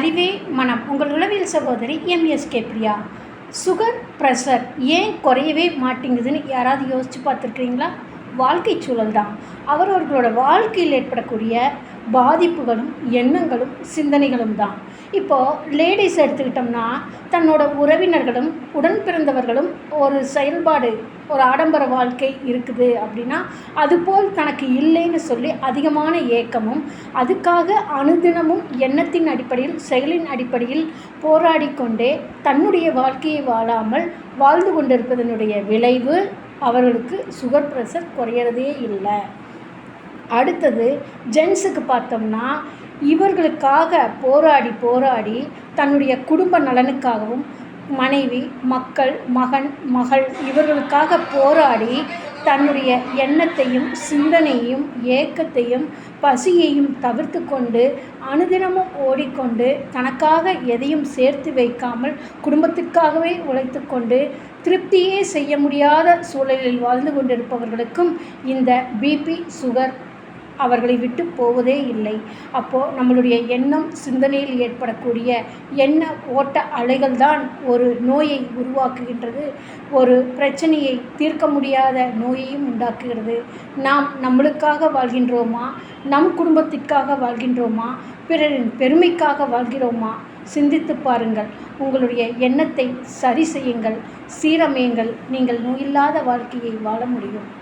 அறிவே மனம். உங்கள் உளவியல் சகோதரி எம்எஸ்கே பிரியா. சுகர் ப்ரெஷர் ஏன் குறையவே மாட்டேங்குதுன்னு யாராவது யோசித்து பார்த்துருக்கீங்களா வாழ்க்கை சூழல் தான் அவரவர்களோட வாழ்க்கையில் ஏற்படக்கூடிய பாதிப்புகளும் எண்ணங்களும் சிந்தனைகளும் தான் இப்போது லேடிஸ் எடுத்துக்கிட்டோம்னா தன்னோட உறவினர்களும் உடன் பிறந்தவர்களும் ஒரு செயல்பாடு ஒரு ஆடம்பர வாழ்க்கை இருக்குது அப்படின்னா அதுபோல் தனக்கு இல்லைன்னு சொல்லி அதிகமான ஏக்கமும் அதுக்காக அனுதினமும் எண்ணத்தின் அடிப்படையில் செயலின் அடிப்படையில் போராடி கொண்டே தன்னுடைய வாழ்க்கையை வாழாமல் வாழ்ந்து கொண்டிருப்பதனுடைய விளைவு அவர்களுக்கு சுகர் ப்ரெஷர் குறையிறதே இல்லை. அடுத்தது ஜென்ஸுக்கு பார்த்தோம்னா இவர்களுக்காக போராடி போராடி தன்னுடைய குடும்ப நலனுக்காகவும் மனைவி மக்கள் மகன் மகள் இவர்களுக்காக போராடி தன்னுடைய எண்ணத்தையும் சிந்தனையும் ஏக்கத்தையும் பசியையும் தவிர்த்து கொண்டு அனுதினமும் ஓடிக்கொண்டு தனக்காக எதையும் சேர்த்து வைக்காமல் குடும்பத்திற்காகவே உழைத்து கொண்டு திருப்தியே செய்ய முடியாத சூழலில் வாழ்ந்து கொண்டிருப்பவர்களுக்கும் இந்த பிபி சுகர் அவர்களை விட்டு போவதே இல்லை. அப்போது நம்மளுடைய எண்ணம் சிந்தனையில் ஏற்படக்கூடிய எண்ண ஓட்ட அலைகள் தான் ஒரு நோயை உருவாக்குகின்றது. ஒரு பிரச்சனையை தீர்க்க முடியாத நோயையும் உண்டாக்குகிறது. நாம் நம்மளுக்காக வாழ்கின்றோமா? நம் குடும்பத்திற்காக வாழ்கின்றோமா? பிறரின் பெருமைக்காக வாழ்கிறோமா? சிந்தித்து பாருங்கள். உங்களுடைய எண்ணத்தை சரி செய்யுங்கள். சீரமையுங்கள். நீங்கள் நோயில்லாத வாழ்க்கையை வாழ முடியும்.